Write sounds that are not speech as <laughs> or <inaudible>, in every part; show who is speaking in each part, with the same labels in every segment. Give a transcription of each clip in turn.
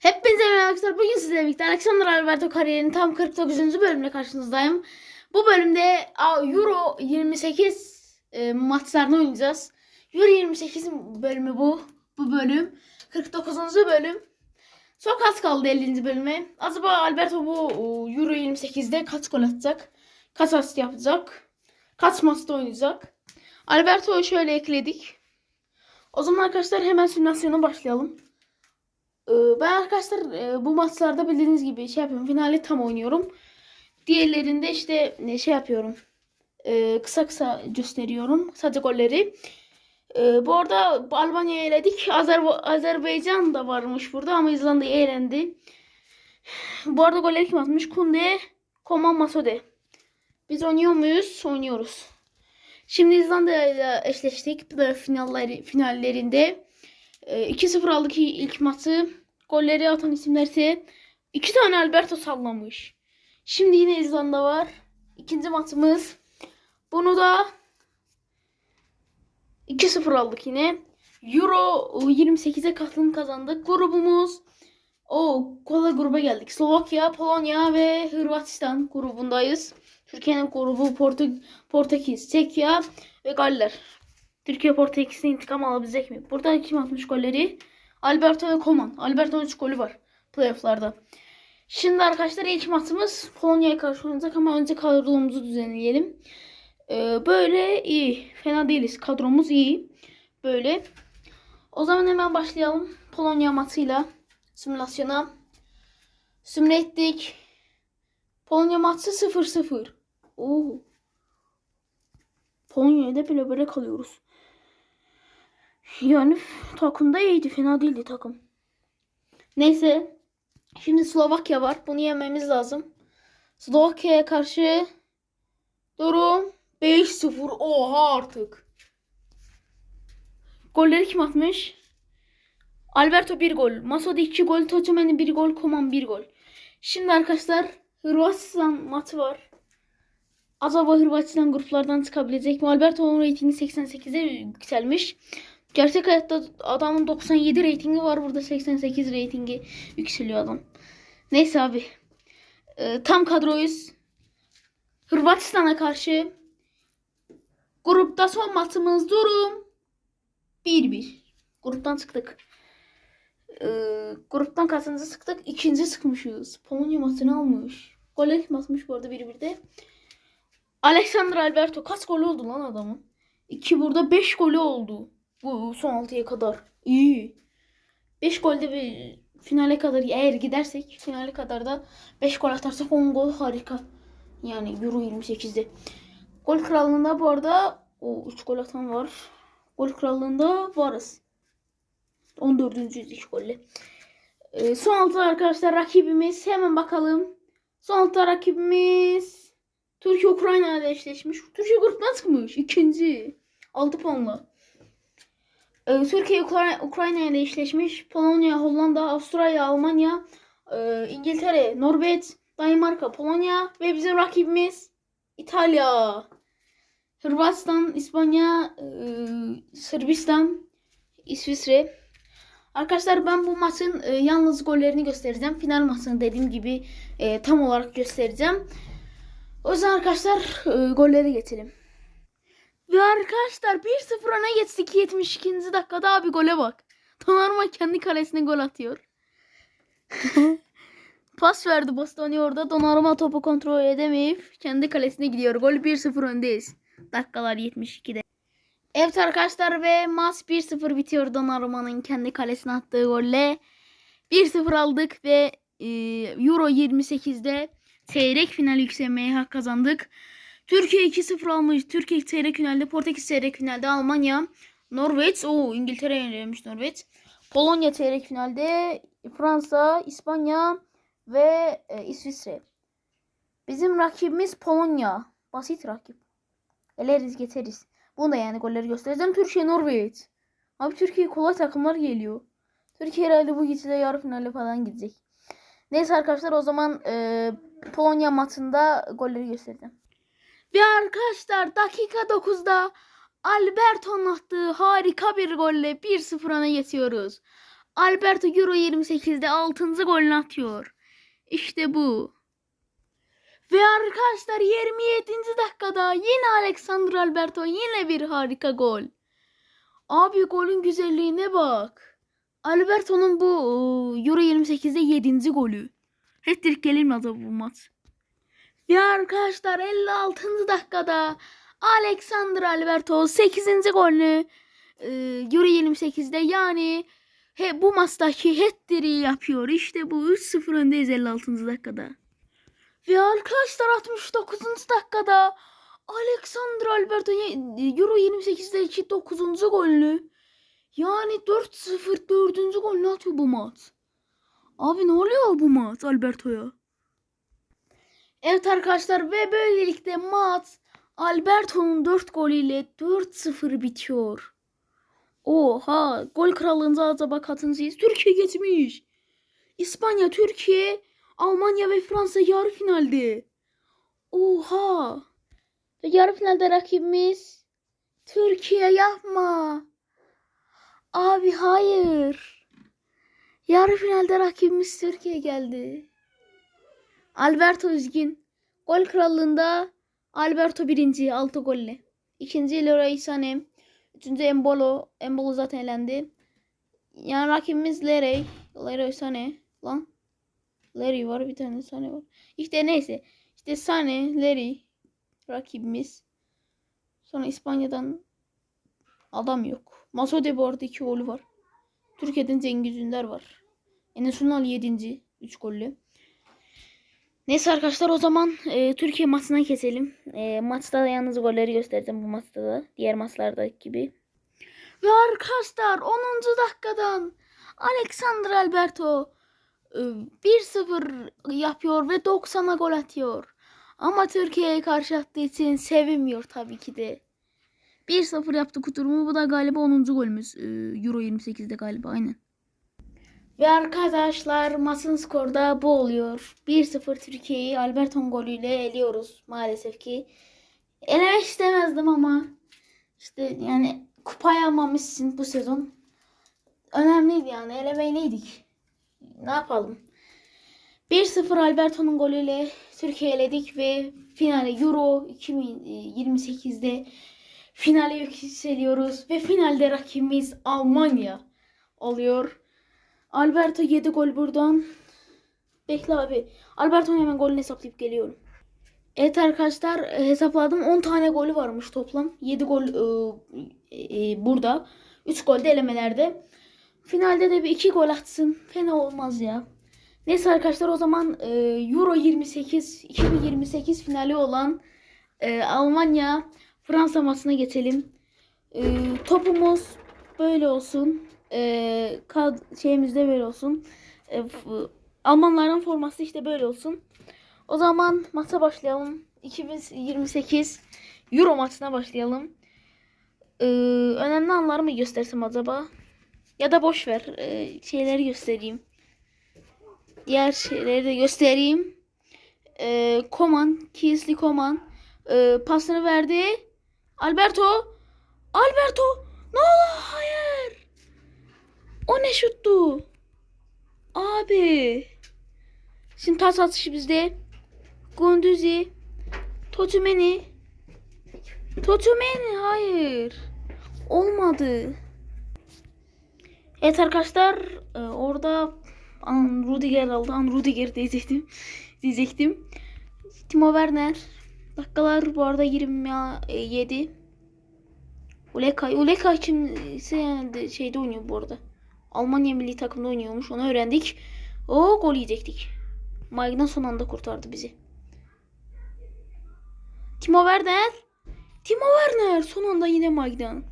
Speaker 1: Hepinize merhaba arkadaşlar. Bugün sizlerle birlikte Alexander Alberto kariyerinin tam 49. bölümüyle karşınızdayım. Bu bölümde Euro 28 e, maçlarını oynayacağız. Euro 28 bölümü bu. Bu bölüm. 49. bölüm. Çok az kaldı 50. bölüme. Acaba Alberto bu o, Euro 28'de kaç gol atacak? Kaç asist yapacak? Kaç maçta oynayacak? Alberto'yu şöyle ekledik. O zaman arkadaşlar hemen simülasyona başlayalım. Ee, Ben arkadaşlar e, bu maçlarda bildiğiniz gibi şey yapıyorum. Finali tam oynuyorum. Diğerlerinde işte ne şey yapıyorum. Ee, Kısa kısa gösteriyorum. Sadece golleri. Ee, Bu arada Albanya'yı eledik. Azerba- Azerbaycan da varmış burada ama İzlanda'yı eğlendi. Bu arada golleri kim atmış? Kunde, Koman Masode. Biz oynuyor muyuz? Oynuyoruz. Şimdi İzlanda'yla eşleştik. Playoff finalleri, finallerinde. Ee, 2-0 aldık ilk maçı. Golleri atan isimler ise iki tane Alberto sallamış. Şimdi yine İzlanda var. İkinci maçımız. Bunu da 2-0 aldık yine. Euro 28'e katılım kazandık. Grubumuz o kolay gruba geldik. Slovakya, Polonya ve Hırvatistan grubundayız. Türkiye'nin grubu Portek- Portekiz, Çekya ve Galler. Türkiye Portekiz'in intikam alabilecek mi? Burada kim atmış golleri? Alberto ve Koman. Alberto'nun 3 golü var playofflarda. Şimdi arkadaşlar ilk maçımız Polonya'ya karşı oynayacak ama önce kadromuzu düzenleyelim. Ee, böyle iyi. Fena değiliz. Kadromuz iyi. Böyle. O zaman hemen başlayalım. Polonya maçıyla simülasyona. Simüle ettik. Polonya maçı 0-0. Oo. Polonya'da böyle böyle kalıyoruz. Yani takımda iyiydi. Fena değildi takım. Neyse. Şimdi Slovakya var. Bunu yememiz lazım. Slovakya'ya karşı durum 5-0. Oha artık. Golleri kim atmış? Alberto 1 gol. Masada 2 gol. Tocumeni 1 gol. Koman 1 gol. Şimdi arkadaşlar Hırvatistan maçı var. Acaba Hırvatistan gruplardan çıkabilecek mi? Alberto'nun reytingi 88'e yükselmiş. Gerçek hayatta adamın 97 reytingi var. Burada 88 reytingi yükseliyor adam. Neyse abi. Ee, tam kadroyuz. Hırvatistan'a karşı grupta son maçımız durum 1-1. Gruptan çıktık. Ee, gruptan kaçıncı çıktık? İkinci çıkmışız. Polonya maçını almış. Gol kim atmış bu arada 1-1'de? Alexander Alberto. Kaç gol oldu lan adamın? 2 burada 5 golü oldu. Bu son 6'ya kadar. İyi. 5 golde bir finale kadar eğer gidersek finale kadar da 5 gol atarsak 10 gol harika. Yani Euro 28'de. Gol krallığında bu arada o 3 gol atan var. Gol krallığında varız. 14. 2 golle. Ee, son altı arkadaşlar rakibimiz hemen bakalım. Son altı rakibimiz Türkiye Ukrayna ile eşleşmiş. Türkiye gruptan çıkmış. ikinci. 6 puanla. Ee, Türkiye Ukra- Ukrayna ile eşleşmiş. Polonya, Hollanda, Avustralya, Almanya, e, İngiltere, Norveç, Danimarka, Polonya ve bizim rakibimiz İtalya. Hırvatistan, İspanya, e, Sırbistan, İsviçre. Arkadaşlar ben bu maçın e, yalnız gollerini göstereceğim. Final maçını dediğim gibi tam olarak göstereceğim. O yüzden arkadaşlar golleri geçelim. Ve arkadaşlar 1-0 öne geçtik 72. dakikada abi gole bak. Donnarumma kendi kalesine gol atıyor. <laughs> Pas verdi Bastoni orada. Donnarumma topu kontrol edemeyip kendi kalesine gidiyor. Gol 1-0 öndeyiz. Dakikalar 72'de. Evet arkadaşlar ve maç 1-0 bitiyor Donnarumma'nın kendi kalesine attığı golle. 1-0 aldık ve e, Euro 28'de çeyrek final yükselmeye hak kazandık. Türkiye 2-0 almış. Türkiye çeyrek finalde, Portekiz çeyrek finalde, Almanya, Norveç, o İngiltere yenilmiş Norveç. Polonya çeyrek finalde, Fransa, İspanya ve e, İsviçre. Bizim rakibimiz Polonya. Basit rakip. Eleriz geçeriz. Bunu da yani golleri göstereceğim. Türkiye, Norveç. Abi Türkiye kolay takımlar geliyor. Türkiye herhalde bu gitse yarı finale falan gidecek. Neyse arkadaşlar o zaman e, Polonya maçında golleri göstereceğim. Ve arkadaşlar dakika 9'da Alberto'nun attığı harika bir golle 1-0 öne geçiyoruz. Alberto Euro 28'de 6. golünü atıyor. İşte bu. Ve arkadaşlar 27. dakikada yine Alexander Alberto yine bir harika gol. Abi golün güzelliğine bak. Alberto'nun bu Euro 28'de 7. golü. Hat-trick gelir mi bu maç? Ve arkadaşlar 56. dakikada Alexander Alberto 8. golünü e, Euro 28'de yani he, bu maçtaki hat-trick'i yapıyor. İşte bu 3-0 öndeyiz 56. dakikada. Ve arkadaşlar 69. dakikada Alexander Alberto ye- Euro 28'deki 9. golünü yani 4-0 4. golünü atıyor bu maç. Abi ne oluyor bu maç Alberto'ya? Evet arkadaşlar ve böylelikle maç Alberto'nun 4 golüyle 4-0 bitiyor. Oha gol krallığında acaba katıncıyız. Türkiye geçmiş. İspanya, Türkiye, Almanya ve Fransa yarı finalde. Oha. Ve yarı finalde rakibimiz Türkiye yapma. Abi hayır. Yarı finalde rakibimiz Türkiye geldi. Alberto üzgün. Gol krallığında Alberto birinci 6 golle. İkinci Leroy Sané. Üçüncü Embolo. Embolo zaten elendi. Yani rakibimiz Leroy. Leroy Sané. Lan. Larry var bir tane Sané var. İşte neyse. İşte Sané, Larry rakibimiz. Sonra İspanya'dan adam yok. Masode bu arada 2 golü var. Türkiye'den Cengiz Ünder var. Enes Ünal 7. 3 golle. Neyse arkadaşlar o zaman e, Türkiye maçına keselim. E, maçta da yalnız golleri göstereceğim bu maçta da. Diğer maçlardaki gibi. Ve arkadaşlar 10. dakikadan Alexander Alberto e, 1-0 yapıyor ve 90'a gol atıyor. Ama Türkiye'ye karşı attığı için sevinmiyor tabii ki de. 1-0 yaptı kuturumu. Bu da galiba 10. golümüz. E, Euro 28'de galiba aynen. Ve arkadaşlar maçın skoru da bu oluyor. 1-0 Türkiye'yi Alberton golüyle eliyoruz maalesef ki. Elemek istemezdim ama işte yani kupayı almamışsın bu sezon. Önemliydi yani elemeyliydik. Ne yapalım? 1-0 Alberto'nun golüyle Türkiye eledik ve finale Euro 2028'de finale yükseliyoruz ve finalde rakibimiz Almanya oluyor. Alberto 7 gol buradan. Bekle abi. Alberto'nun hemen golünü hesaplayıp geliyorum. Evet arkadaşlar e, hesapladım. 10 tane golü varmış toplam. 7 gol e, e, burada. 3 gol de elemelerde. Finalde de bir 2 gol atsın. Fena olmaz ya. Neyse arkadaşlar o zaman e, Euro 28 2028 finali olan e, Almanya Fransa maçına geçelim. E, topumuz böyle olsun. E, kad şeyimiz de böyle olsun. E, Almanların forması işte böyle olsun. O zaman maça başlayalım. 2028 Euro maçına başlayalım. Ee, önemli anları mı göstersem acaba? Ya da boş ver. Ee, şeyleri göstereyim. Diğer şeyleri de göstereyim. Ee, Koman, Kingsley Koman ee, pasını verdi. Alberto. Alberto. Ne oldu? Hayır. O ne şuttu? Abi. Şimdi tas atışı bizde. Gunduzi. Totumeni. Totumeni hayır. Olmadı. Evet arkadaşlar e, orada An Rudiger aldı. An Rudiger diyecektim. <laughs> diyecektim. Timo Werner. Dakikalar bu arada 27. Ulekay. Ulekay kimse yani de şeyde oynuyor bu arada. Almanya milli takımda oynuyormuş. Onu öğrendik. O gol yiyecektik. Maignan son anda kurtardı bizi. Timo Werner. Timo Werner. Son anda yine Maignan.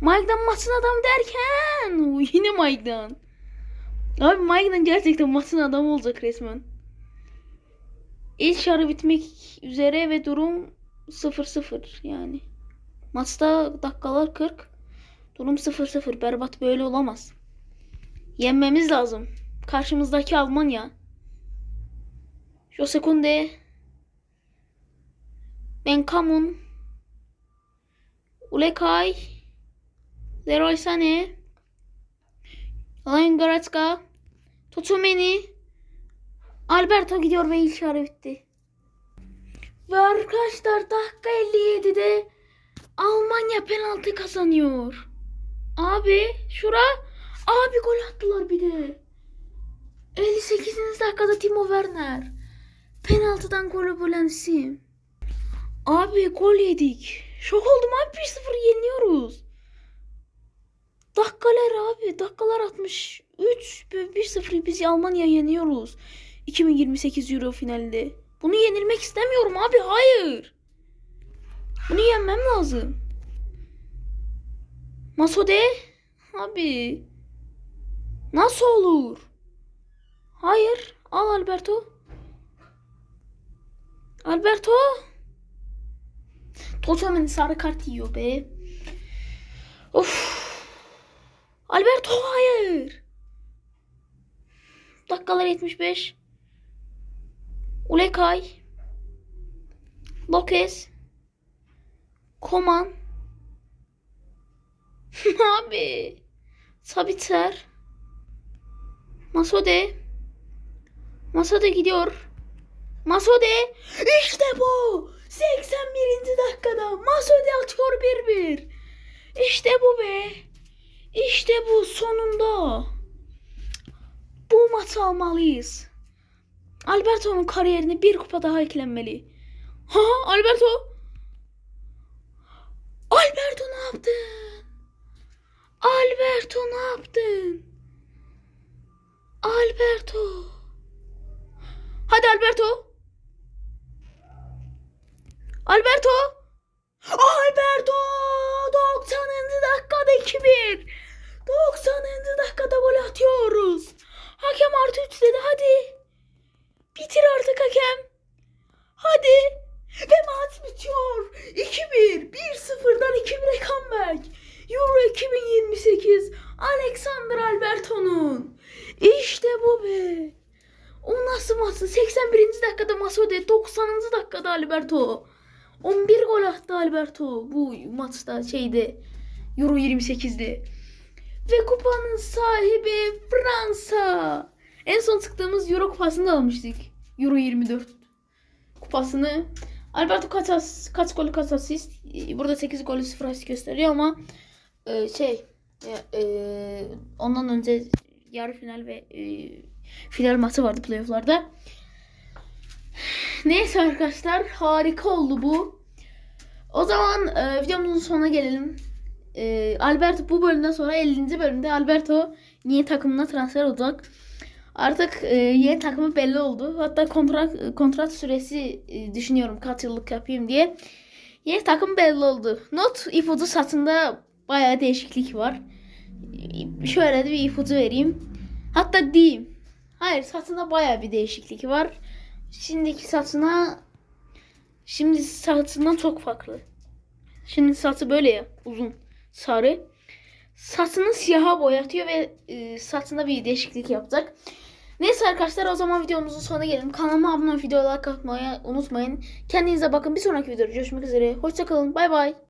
Speaker 1: Maignan maçın adam derken <laughs> yine Maignan. Abi Maignan gerçekten maçın adamı olacak resmen. İlk yarı bitmek üzere ve durum 0-0 yani. Maçta dakikalar 40. Durum 0-0. Berbat böyle olamaz. Yenmemiz lazım. Karşımızdaki Almanya. Jose Kunde. Benkamun. Ulekay. Leroy Sané. Lion Goretzka. Totumeni. Alberto gidiyor ve ilk yarı bitti. Ve arkadaşlar dakika 57'de Almanya penaltı kazanıyor. Abi şura abi gol attılar bir de. 58. dakikada Timo Werner. Penaltıdan golü bulan isim. Abi gol yedik. Şok oldum abi 1-0 yeniliyoruz. Dakikalar abi. Dakikalar 63. 1-0 biz Almanya yeniyoruz. 2028 Euro finalinde. Bunu yenilmek istemiyorum abi. Hayır. Bunu yenmem lazım. Masode. Abi. Nasıl olur? Hayır. Al Alberto. Alberto. Tottenham'ın sarı kart yiyor be. Of. Alberto hayır. Dakikalar 75. Ulekay. Lopez. Koman. <laughs> Abi. Sabitzer. Masode. Masode gidiyor. Masode. İşte bu. 81. dakikada Masode atıyor 1-1. İşte bu be. İşte bu sonunda. Bu maçı almalıyız. Alberto'nun kariyerine bir kupa daha eklenmeli. Ha Alberto. Alberto ne yaptın? Alberto ne yaptın? Alberto. Hadi Alberto. Alberto. Alberto 90. dakikada 2-1. 90. dakikada gol atıyoruz. Hakem artı 3 dedi hadi. Bitir artık hakem. Hadi. Ve maç bitiyor. 2-1. 1-0'dan 2-1'e comeback. Euro 2028. Alexander Alberto'nun. İşte bu be. O nasıl maçı? 81. dakikada Masode, 90. dakikada Alberto. 11 gol attı Alberto bu maçta şeyde Euro 28'de. Ve kupanın sahibi Fransa. En son çıktığımız Euro kupasını da almıştık. Euro 24 kupasını. Alberto kaç, as, kaç gol kaç asist? Ee, Burada 8 gol 0 asist gösteriyor ama e, şey e, e, ondan önce yarı final ve e, final maçı vardı playofflarda. Neyse arkadaşlar harika oldu bu. O zaman e, videomuzun sonuna gelelim. E, Alberto bu bölümden sonra 50. bölümde Alberto yeni takımına transfer olacak. Artık e, yeni takımı belli oldu. Hatta kontrat kontrat süresi e, düşünüyorum kaç yıllık yapayım diye. Yeni takım belli oldu. Not ipucu satında bayağı değişiklik var. Şöyle de bir ipucu vereyim. Hatta diyeyim. Hayır satında bayağı bir değişiklik var. Şimdiki satına şimdi satından çok farklı. Şimdi satı böyle ya uzun sarı. Saçını siyaha boyatıyor ve e, saçında bir değişiklik yapacak. Neyse arkadaşlar o zaman videomuzun sonuna gelelim. Kanalıma abone olup videoya like atmayı unutmayın. Kendinize bakın. Bir sonraki videoda görüşmek üzere. Hoşçakalın. Bay bay.